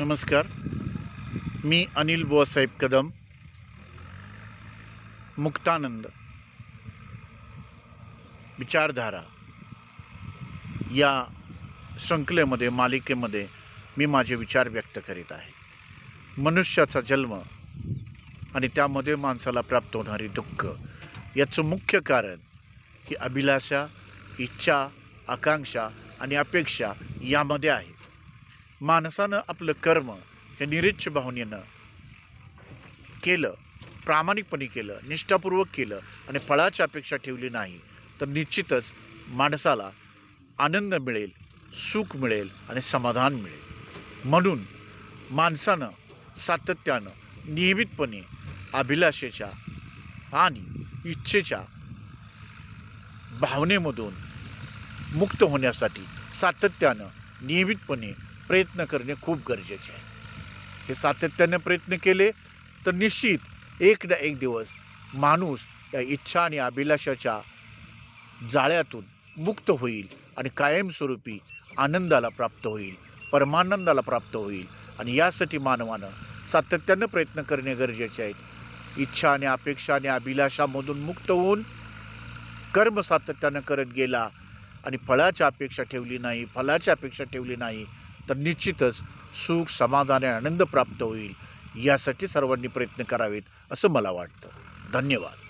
नमस्कार. मी अनिल बुवासाहेब कदम मुक्तानंद. विचारधारा. या शृंखलेमध्ये मालिकेमध्ये मी माझे विचार व्यक्त करीत आहे. मनुष्याचा जन्म आणि त्यामध्ये माणसाला प्राप्त होणारी दुःख याचं मुख्य कारण ही अभिलाषा इच्छा आकांक्षा आणि अपेक्षा यामध्ये आहे. माणसानं आपलं कर्म हे निरीच्छ भावनेनं केलं प्रामाणिकपणे केलं निष्ठापूर्वक केलं आणि फळाची अपेक्षा ठेवली नाही तर निश्चितच माणसाला आनंद मिळेल सुख मिळेल आणि समाधान मिळेल. म्हणून माणसानं सातत्यानं नियमितपणे अभिलाषेच्या आणि इच्छेच्या भावनेमधून मुक्त होण्यासाठी सातत्यानं नियमितपणे प्रयत्न करणे खूप गरजेचे आहे. हे सातत्याने प्रयत्न केले तर निश्चित एक ना एक दिवस माणूस या इच्छा आणि अभिलाषाच्या जाळ्यातून मुक्त होईल आणि कायमस्वरूपी आनंदाला प्राप्त होईल परमानंदाला प्राप्त होईल. आणि यासाठी मानवानं सातत्यानं प्रयत्न करणे गरजेचे आहेत इच्छा आणि अपेक्षा आणि अभिलाषामधून मुक्त होऊन कर्म सातत्यानं करत गेला आणि फळाची अपेक्षा ठेवली नाही फळाची अपेक्षा ठेवली नाही तर निश्चितच सुख समाधान आणि आनंद प्राप्त होईल. यासाठी सर्वांनी प्रयत्न करावेत असं मला वाटतं. धन्यवाद.